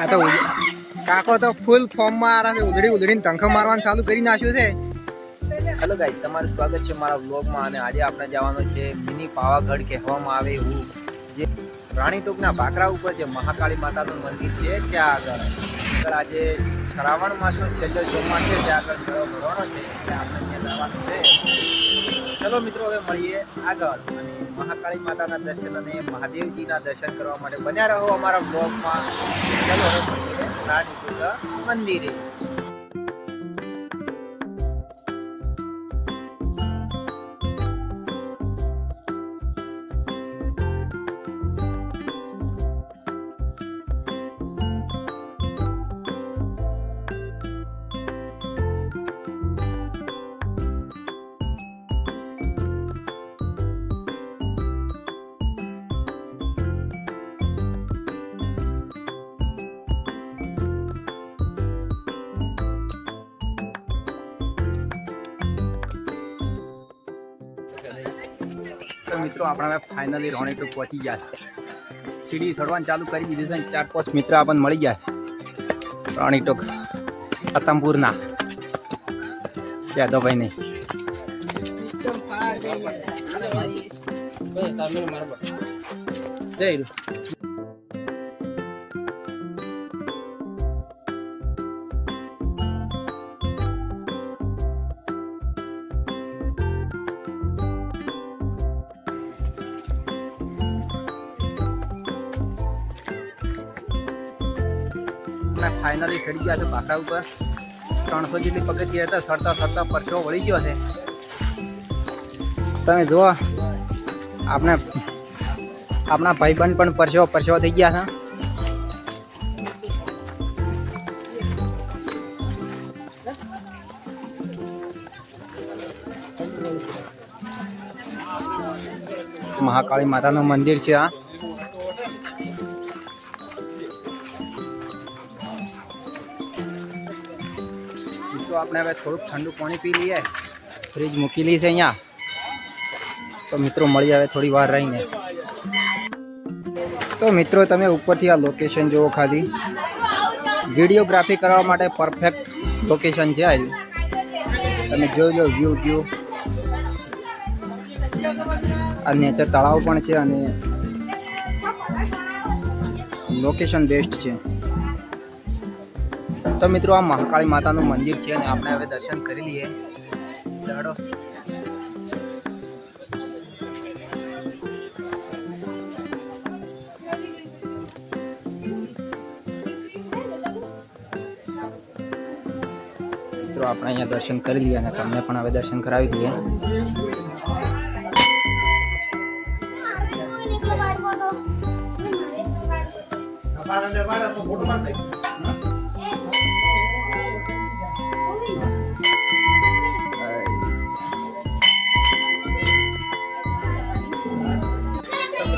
આ તો કાકો તો ફૂલ ફોર્મમાં આ રહ્યા છે. ઉધડી ઉધડીને તંખ મારવાનું ચાલુ કરી નાખ્યું છે. હેલો ગાઈસ તમારું સ્વાગત છે મારા વ્લોગમાં અને આજે આપણે જવાનું છે મિની પાવાગઢ કહેવામાં આવે એવું. જે રાણી ટોકના ભાકરા ઉપર જે મહાકાળી માતાનું મંદિર છે, ત્યાં આગળ. આગળ આજે શ્રાવણ માસનો છેલ્લો સોમવાર છે, ત્યાં આગળ મેળો ભરવાનો છે આપણે ત્યાં જવાનું છે. ચલો મિત્રો, હવે મળીએ આગળ અને મહાકાળી માતાના દર્શન અને મહાદેવજીના દર્શન કરવા માટે બન્યા રહો અમારા બ્લોગમાં ચલો હવે મંદિરે. મિત્રો, આપણે હવે ફાઇનલી રોણી ટુ પહોંચી ગયા છે. સીડી ચડવાનું ચાલુ કરી દીધું છે ચાર પાંચ મિત્ર આપણને મળી ગયા છે. ટોક અતમપુરના યાદવભાઈ નહીં અમે ફાઇનલી ચડી ગયા છે ભાખરા ઉપર. ત્રણસો જેટલી પગથિયા હતા સરતા સરતા પરસો વળી ગયો છે. તમે જુઓ, આપણે આપણા ભાઈબંધ પણ પરસો પરસો થઈ ગયા છે. મહાકાળી માતાનું મંદિર છે આ. આપણે હવે થોડુંક ઠંડુ પાણી પી લઈએ. ફ્રીજ મૂકી લઈએ છે અહીંયા. તો મિત્રો મળી આવે થોડી વાર રહીને. તો મિત્રો તમે ઉપરથી આ લોકેશન જુઓ ખાલી. વિડીયોગ્રાફી કરવા માટે પરફેક્ટ લોકેશન છે આ તમે જોઈ લો વ્યૂ વ્યૂ આ નેચર તળાવ પણ છે અને લોકેશન બેસ્ટ છે. તો મિત્રો આ મહાકાળી માતાનું મંદિર છે અને આપણે હવે દર્શન કરી લઈએ. ચાલો મિત્રો, આપણે અહીંયા દર્શન કરી લઈએ અને તમને પણ હવે દર્શન કરાવી દઈએ.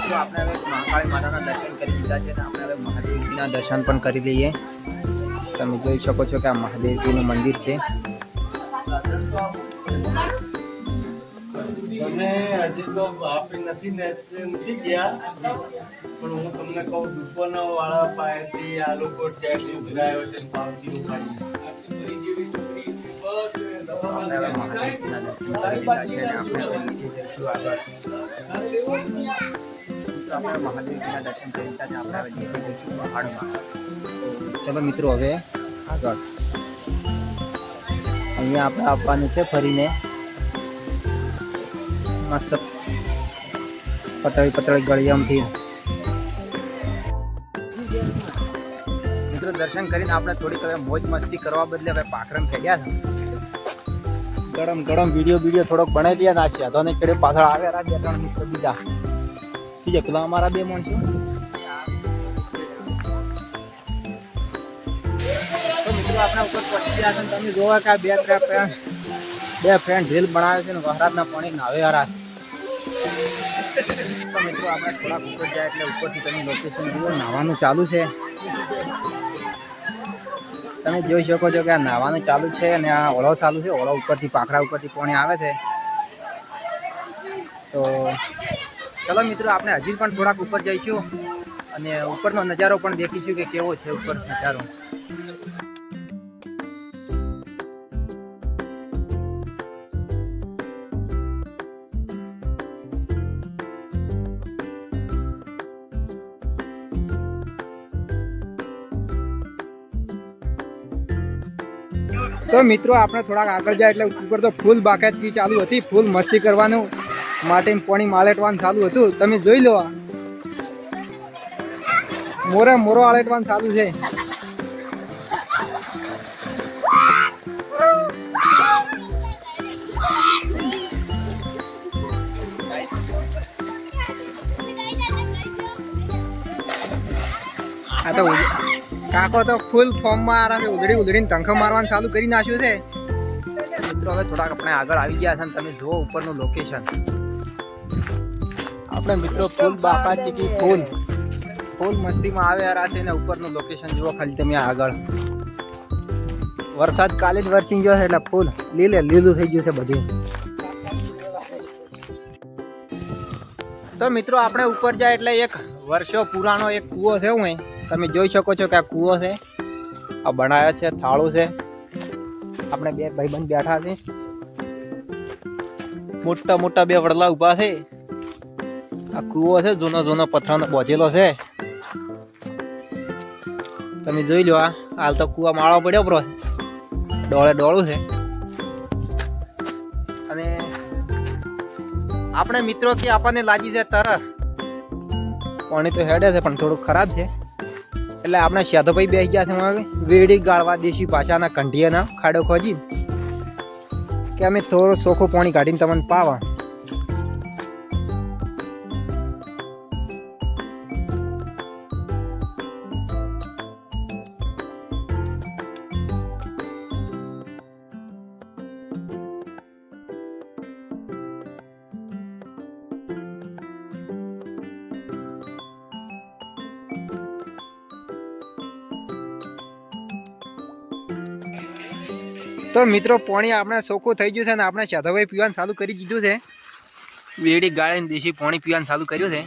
તો આપણે હવે મહાકાળી માતાના દર્શન કરી લીધા છે આપણે હવે મહાદેવજીના દર્શન પણ કરી લઈએ. તમે જોઈ શકો છો કે આ મહાદેવજીનું મંદિર છે. મને હજી તો આપી નથી ને નથી ગયા પણ હું તમને કહું દુકાનો વાળા પાસેથી આ લોકો ટેક્સ ઉઘરાયો છે પાવતી ઉઘરાવી આપણે અને આપણે મહાદેવજીના દર્શન કરી લીધા આપણે નીચે જઈશું પહાડમાં ચલો મિત્રો, હવે આગળ. અહીંયા આપણે આપવાનું છે ફરીને. મસ્ત પતળી પતળી ગળિયામથી. મિત્રો, દર્શન કરીને આપણે થોડીક હવે મોજ મસ્તી કરવા બદલે હવે પાખરમ ફેર્યા છે. ગરમ ગરમ વીડિયો વીડિયો થોડોક બનાવી દે ના છે તો ને ચડે પાછળ આવ્યા રાખે ત્રણ મિત્રો બીજા. બીજા પેલા અમારા બે માણસો મિત્રો, આપણા ઉપર છે તમે જોવા કે બે ત્રણ ફ્રેન્ડ બે ફ્રેન્ડ રીલ બનાવે છે ને વહરાતના પાણી નાવે હરા. તો મિત્રો, આપણે થોડાક ઉપર જાય એટલે ઉપરથી તમે લોકેશન જુઓ, નાવાનું ચાલુ છે. તમે જોઈ શકો છો કે આ નાવાનું ચાલુ છે અને આ ઓળો ચાલુ છે. ઓળો ઉપરથી, પાખરા ઉપરથી પાણી આવે છે. તો ચલો મિત્રો, આપણે હજી પણ થોડાક ઉપર જઈશું અને ઉપરનો નજારો પણ દેખીશું કે કેવો છે ઉપર નજારો. તો મિત્રો, આપણે થોડાક આગળ જાય એટલે ઉપર તો ફૂલ બાકાયદગી ચાલુ હતી, ફૂલ મસ્તી કરવાનું. માટે પાણી માલેટવાનું ચાલુ હતું. તમે જોઈ લો. મોરે મોરો આલેટવાનું ચાલુ છે. આ તો કાકો તો ફૂલ ફોર્મમાં આરા છે ઉધડી ઉધડીને તંખો મારવાનું ચાલુ કરી નાખ્યું છે. મિત્રો, હવે થોડાક આપણે આગળ આવી ગયા છે અને તમે જુઓ ઉપરનું લોકેશન આપણે મિત્રો ફૂલ બાકા ચીકી ફૂલ. ફૂલ મસ્તીમાં આવે યાર છે ને ઉપરનું લોકેશન જુઓ ખાલી તમે આગળ. વરસાદ કાલે જ વરસી ગયો છે એટલે ફૂલ. લીલે લીલું થઈ ગયું છે બધું. તો મિત્રો આપણે ઉપર જાય એટલે એક વર્ષો પુરાણો એક કૂવો છે હું તમે જોઈ શકો છો કે આ કૂવો છે. આ બનાવ્યો છે થાળું છે. આપણે બે ભાઈબંધ બેઠા છે. મોટા મોટા બે વડલા ઊભા છે. આ કૂવો છે, જૂનો જૂનો પથરાનો બોજેલો છે. તમે જોઈ લો હાલ તો કૂવા માળો પડ્યો બ્રો. ડોળે ડોળું છે. અને આપણે મિત્રો કે આપણને લાગી છે તરસ. પાણી તો હેડે છે, પણ થોડું ખરાબ છે. એટલે આપણે શાધોભાઈ બેસી ગયા છે વેડી ગાળવા દેશી પાછાના કંઢિયાના ખાડો ખોજી. કે અમે થોડું ચોખ્ખું પાણી કાઢીને તમને પાવા. તો મિત્રો, પાણી આપણે ચોખ્ખું થઈ ગયું છે ને આપણે શાધાભાઈ પીવાનું ચાલુ કરી દીધું છે. વેડી ગાળીને દેશી પાણી પીવાનું ચાલુ કર્યું છે.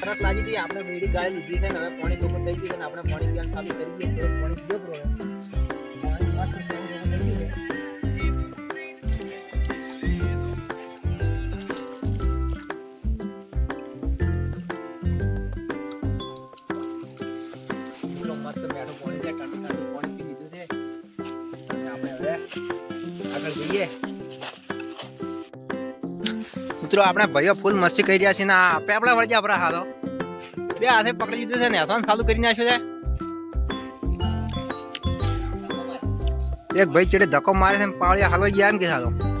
તરસ લાગી હતી, આપણે વેડી ગાળી લીધી છે ને, હવે પાણી ચોખ્ખું થઈ ગયું છે ને, આપણે પાણી પીવાનું ચાલુ કરી થોડું પાણી પીજો અને આપણે હવે આગળ આપણે ભાઈઓ ફૂલ મસ્તી કરી રહ્યા છે ને આપે પેપડા વળજે આપણા હાલો. બે હાથે પકડી લીધું છે ને હસવાનું ચાલુ કરી નાખ્યું છે. એક ભાઈ ચડે ધક્કો મારે છે ને પાવડિયા હાલવા ગયા એમ કે સાલો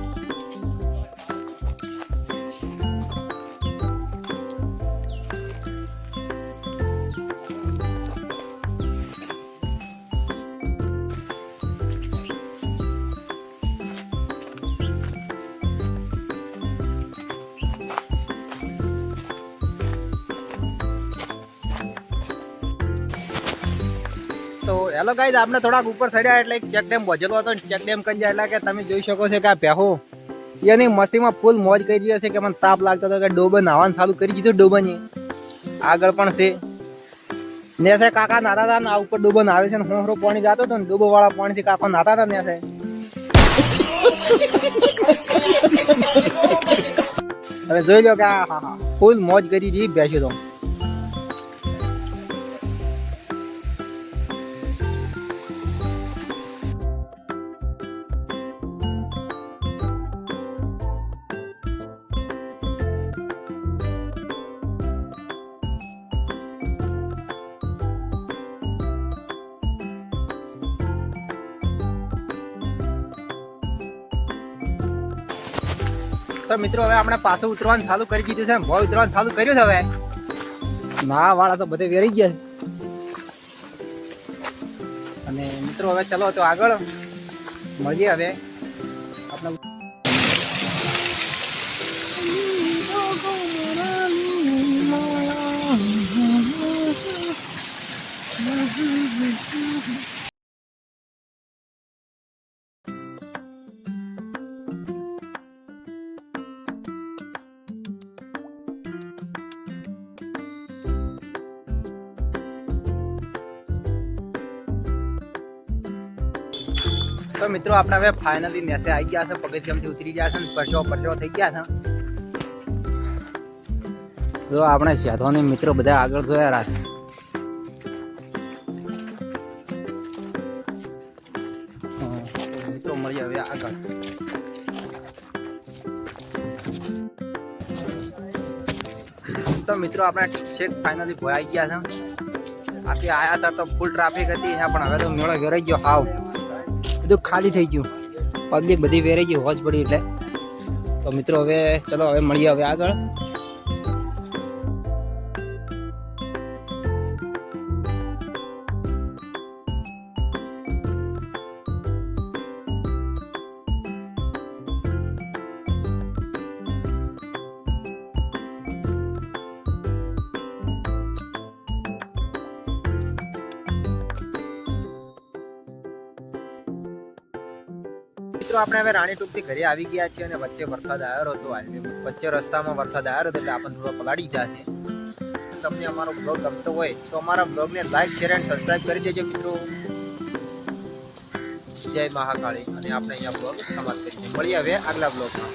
તો હેલો ગાઈઝ આપણે થોડાક ઉપર ચડ્યા એટલે એક ચેક ડેમ બજેલો હતો ચેક ડેમ કરી જાય એટલે કે તમે જોઈ શકો છો કે આ પહેહો એની મસ્તીમાં ફૂલ મોજ કરી રહ્યો છે કે મને તાપ લાગતો હતો કે ડોબે નાવાનું ચાલુ કરી દીધું ડોબાની. આગળ પણ છે. ને છે કાકા નાતા હતા ને આ ઉપર ડોબો આવે છે ને હોંહરો પાણી જાતો હતો ને ડોબો વાળા પાણીથી કાકા નાતા હતા ને છે. હવે જોઈ લો કે આ, હા હા ફૂલ મોજ કરી રહી બેસ્યો તો. તો મિત્રો, હવે આપણે પાછું ઉતરવાનું ચાલુ કરી દીધું છે. ભોય ઉતરવાનું ચાલુ કર્યું છે હવે. ના, વાળા તો બધે વેરી ગયા અને મિત્રો, હવે ચલો તો આગળ. મળીએ હવે. આપણે તો મિત્રો, આપણે હવે ફાઇનલી નેસે આવી ગયા છે. પગથિયામથી ઉતરી ગયા છે ને પરચો પરસો થઈ ગયા છે. તો આપણે સાધવાની મિત્રો બધા આગળ જોયા રાખે મિત્રો, મળીએ હવે આગળ. તો મિત્રો, આપણે છેક ફાઇનલી ભોયાઈ ગયા છે. આપણે આયા હતા તો ફૂલ ટ્રાફિક હતી પણ હવે તો મેળો વેરાઈ ગયો. હાવ. બધું ખાલી થઈ ગયું. પબ્લિક બધી વેરાઈ ગઈ, હોજ પડી એટલે. તો મિત્રો હવે, ચલો હવે મળીએ હવે આગળ. મિત્રો, આપણે હવે રાણીટૂંકથી ઘરે આવી ગયા છીએ અને વચ્ચે વરસાદ આવ્યો હતો હાઈવે વચ્ચે રસ્તામાં વરસાદ આવ્યો હતો એટલે આપણને થોડો પલાળી ગયા છે. તમને અમારો બ્લોગ ગમતો હોય, તો અમારા બ્લોગને લાઈક શેર એન્ડ સબસ્ક્રાઈબ કરી દેજો મિત્રો. જય મહાકાળી. અને આપણે અહીંયા બ્લોગ સમાપ્ત કરીએ મળીએ હવે આગલા બ્લોગમાં